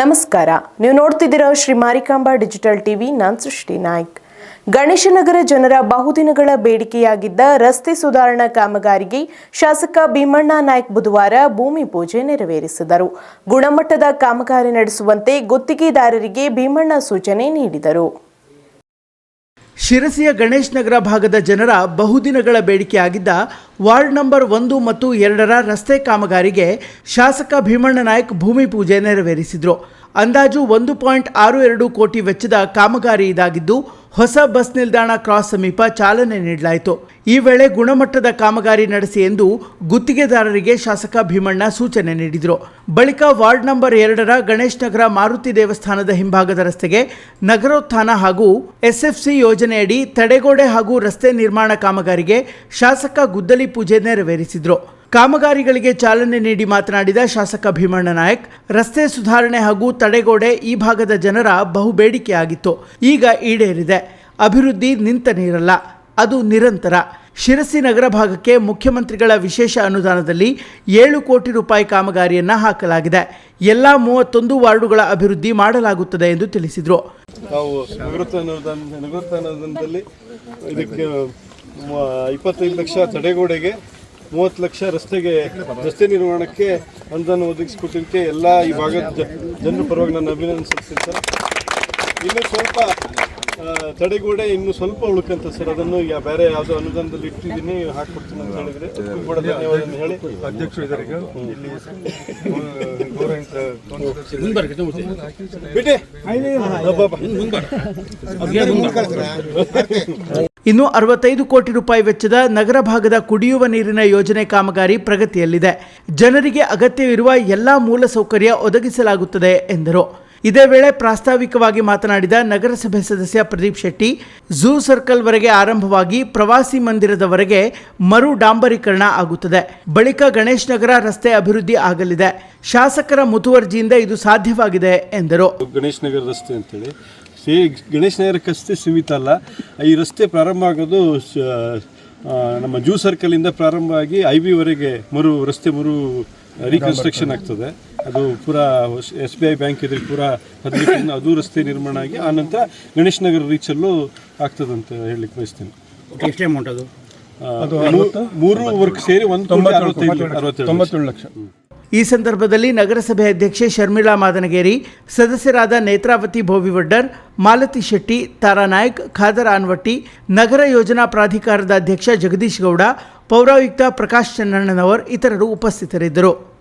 ನಮಸ್ಕಾರ. ನೀವು ನೋಡ್ತಿದ್ದೀರಾ ಶ್ರೀ ಮಾರಿಕಾಂಬಾ ಡಿಜಿಟಲ್ ಟಿವಿ. ನಾನ್ ಸೃಷ್ಟಿ ನಾಯ್ಕ್. ಗಣೇಶನಗರ ಜನರ ಬಹುದಿನಗಳ ಬೇಡಿಕೆಯಾಗಿದ್ದ ರಸ್ತೆ ಸುಧಾರಣಾ ಕಾಮಗಾರಿಗೆ ಶಾಸಕ ಭೀಮಣ್ಣ ನಾಯ್ಕ್ ಬುಧವಾರ ಭೂಮಿ ಪೂಜೆ ನೆರವೇರಿಸಿದರು. ಗುಣಮಟ್ಟದ ಕಾಮಗಾರಿ ನಡೆಸುವಂತೆ ಗುತ್ತಿಗೆದಾರರಿಗೆ ಭೀಮಣ್ಣ ಸೂಚನೆ ನೀಡಿದರು. ಶಿರಸಿಯ ಗಣೇಶ್ ನಗರ ಭಾಗದ ಜನರ ಬಹುದಿನಗಳ ಬೇಡಿಕೆಯಾಗಿದ್ದ ವಾರ್ಡ್ ನಂಬರ್ ಒಂದು ಮತ್ತು ಎರಡರ ರಸ್ತೆ ಕಾಮಗಾರಿಗೆ ಶಾಸಕ ಭೀಮಣ್ಣ ನಾಯಕ್ ಭೂಮಿ ಪೂಜೆ ನೆರವೇರಿಸಿದರು. ಅಂದಾಜು ಒಂದು ಪಾಯಿಂಟ್ ಆರು ಎರಡು ಕೋಟಿ ವೆಚ್ಚದ ಕಾಮಗಾರಿ ಇದಾಗಿದ್ದು ಹೊಸ ಬಸ್ ನಿಲ್ದಾಣ ಕ್ರಾಸ್ ಸಮೀಪ ಚಾಲನೆ ನೀಡಲಾಯಿತು. ಈ ವೇಳೆ ಗುಣಮಟ್ಟದ ಕಾಮಗಾರಿ ನಡೆಸಿ ಎಂದು ಗುತ್ತಿಗೆದಾರರಿಗೆ ಶಾಸಕ ಭೀಮಣ್ಣ ಸೂಚನೆ ನೀಡಿದರು. ಬಳಿಕ ವಾರ್ಡ್ ನಂಬರ್ ಎರಡರ ಗಣೇಶ್ ನಗರ ಮಾರುತಿ ದೇವಸ್ಥಾನದ ಹಿಂಭಾಗದ ರಸ್ತೆಗೆ ನಗರೋತ್ಥಾನ ಹಾಗೂ ಎಸ್ಎಫ್ಸಿ ಯೋಜನೆಯಡಿ ತಡೆಗೋಡೆ ಹಾಗೂ ರಸ್ತೆ ನಿರ್ಮಾಣ ಕಾಮಗಾರಿಗೆ ಶಾಸಕ ಗುದ್ದಲಿ ಪೂಜೆ ನೆರವೇರಿಸಿದರು. ಕಾಮಗಾರಿಗಳಿಗೆ ಚಾಲನೆ ನೀಡಿ ಮಾತನಾಡಿದ ಶಾಸಕ ಭೀಮಣ್ಣ ನಾಯಕ್, ರಸ್ತೆ ಸುಧಾರಣೆ ಹಾಗೂ ತಡೆಗೋಡೆ ಈ ಭಾಗದ ಜನರ ಬಹು ಬೇಡಿಕೆಯಾಗಿತ್ತು. ಈಗ ಈಡೇರಿದೆ. ಅಭಿವೃದ್ಧಿ ನಿಂತ ನೀರಲ್ಲ, ಅದು ನಿರಂತರ. ಶಿರಸಿ ನಗರ ಭಾಗಕ್ಕೆ ಮುಖ್ಯಮಂತ್ರಿಗಳ ವಿಶೇಷ ಅನುದಾನದಲ್ಲಿ ಏಳು ಕೋಟಿ ರೂಪಾಯಿ ಕಾಮಗಾರಿಯನ್ನು ಹಾಕಲಾಗಿದೆ. ಎಲ್ಲ ಮೂವತ್ತೊಂದು ವಾರ್ಡುಗಳ ಅಭಿವೃದ್ಧಿ ಮಾಡಲಾಗುತ್ತದೆ ಎಂದು ತಿಳಿಸಿದರು. ನಾವು ಅನುದಾನ ಅನುದಾನದಲ್ಲಿ ಇದಕ್ಕೆ ಇಪ್ಪತ್ತೈದು ಲಕ್ಷ ತಡೆಗೋಡೆಗೆ ಮೂವತ್ತು ಲಕ್ಷ ರಸ್ತೆಗೆ ರಸ್ತೆ ನಿರ್ಮಾಣಕ್ಕೆ ಅನುದಾನ ಒದಗಿಸಿಕೊಟ್ಟಿದ್ದಕ್ಕೆ ಎಲ್ಲ ಈ ಭಾಗದ ಜನರ ಪರವಾಗಿ ನಾನು ಅಭಿನಂದನೆ ಸಲ್ಲಿಸ್ತೀನಿ ಸರ್. ಇನ್ನು ಸ್ವಲ್ಪ ತಡೆಗೋಡೆ ಇನ್ನು ಸ್ವಲ್ಪ ಉಳ್ಕಂತ ಸರ್. ಅದನ್ನು ಈಗ ಬೇರೆ ಯಾವುದೋ ಅನುದಾನದಲ್ಲಿ ಇಟ್ಟಿದ್ದೀನಿ ಹಾಕ್ಕೊಡ್ತೀನಿ ಅಂತ ಹೇಳಿದ್ರೆ. ಕೂಡ ಧನ್ಯವಾದ ಹೇಳಿ. ಅಧ್ಯಕ್ಷರು ಇದ್ದಾರೆ ಈಗ. ಇಲ್ಲಿ ಬಿಟ್ಟೆ. ಇನ್ನು ಅರವತ್ತೈದು ಕೋಟಿ ರೂಪಾಯಿ ವೆಚ್ಚದ ನಗರ ಭಾಗದ ಕುಡಿಯುವ ನೀರಿನ ಯೋಜನೆ ಕಾಮಗಾರಿ ಪ್ರಗತಿಯಲ್ಲಿದೆ. ಜನರಿಗೆ ಅಗತ್ಯವಿರುವ ಎಲ್ಲಾ ಮೂಲಸೌಕರ್ಯ ಒದಗಿಸಲಾಗುತ್ತದೆ ಎಂದರು. ಇದೇ ವೇಳೆ ಪ್ರಾಸ್ತಾವಿಕವಾಗಿ ಮಾತನಾಡಿದ ನಗರಸಭೆ ಸದಸ್ಯ ಪ್ರದೀಪ್ ಶೆಟ್ಟಿ, ಝೂ ಸರ್ಕಲ್ ವರೆಗೆ ಆರಂಭವಾಗಿ ಪ್ರವಾಸಿ ಮಂದಿರದವರೆಗೆ ಮರು ಡಾಂಬರೀಕರಣ ಆಗುತ್ತದೆ. ಬಳಿಕ ಗಣೇಶ್ ನಗರ ರಸ್ತೆ ಅಭಿವೃದ್ಧಿ ಆಗಲಿದೆ. ಶಾಸಕರ ಮುತುವರ್ಜಿಯಿಂದ ಇದು ಸಾಧ್ಯವಾಗಿದೆ ಎಂದರು. ಗಣೇಶ್ ನಗರ ರಸ್ತೆ ಅಂತೇಳಿ ಸೇ ಗಣೇಶ್ ನಗರಕ್ಕಷ್ಟೇ ಸೀಮಿತ ಅಲ್ಲ. ಈ ರಸ್ತೆ ಪ್ರಾರಂಭ ಆಗೋದು ನಮ್ಮ ಜೂ ಸರ್ಕಲಿಂದ ಪ್ರಾರಂಭ ಆಗಿ ಐ ಬಿವರೆಗೆ ಮರು ರಸ್ತೆ ಮರು ರೀಕನ್ಸ್ಟ್ರಕ್ಷನ್ ಆಗ್ತದೆ. ಅದು ಪೂರಾ ಎಸ್ ಬಿ ಐ ಬ್ಯಾಂಕ್ ಇದ್ರೆ ಪೂರಾ ಹದಿನೈದು ಅದು ರಸ್ತೆ ನಿರ್ಮಾಣ ಆಗಿ ಆನಂತರ ಗಣೇಶ್ ನಗರ ರೀಚಲ್ಲೂ ಆಗ್ತದಂತ ಹೇಳಲಿಕ್ಕೆ ಬಯಸ್ತೇನೆ. ಎಷ್ಟೇ ಅಮೌಂಟ್ ಅದು? ಮೂರು ವರ್ಕ್ ಸೇರಿ ಒಂದು ಅರವತ್ತೈದು ಅರವತ್ತೇಳು ಲಕ್ಷ. ಈ ಸಂದರ್ಭದಲ್ಲಿ ನಗರಸಭೆ ಅಧ್ಯಕ್ಷೆ ಶರ್ಮಿಳಾ ಮಾದನಗೇರಿ, ಸದಸ್ಯರಾದ ನೇತ್ರಾವತಿ ಭೋವಿವಡ್ಡರ್, ಮಾಲತಿ ಶೆಟ್ಟಿ, ತಾರಾ ನಾಯ್ಕ್, ಖಾದರ್ ಆನ್ವಟ್ಟಿ, ನಗರ ಯೋಜನಾ ಪ್ರಾಧಿಕಾರದ ಅಧ್ಯಕ್ಷ ಜಗದೀಶ್ ಗೌಡ, ಪೌರಾಯುಕ್ತ ಪ್ರಕಾಶ್ ಚನ್ನಣ್ಣನವರ್ ಇತರರು ಉಪಸ್ಥಿತರಿದ್ದರು.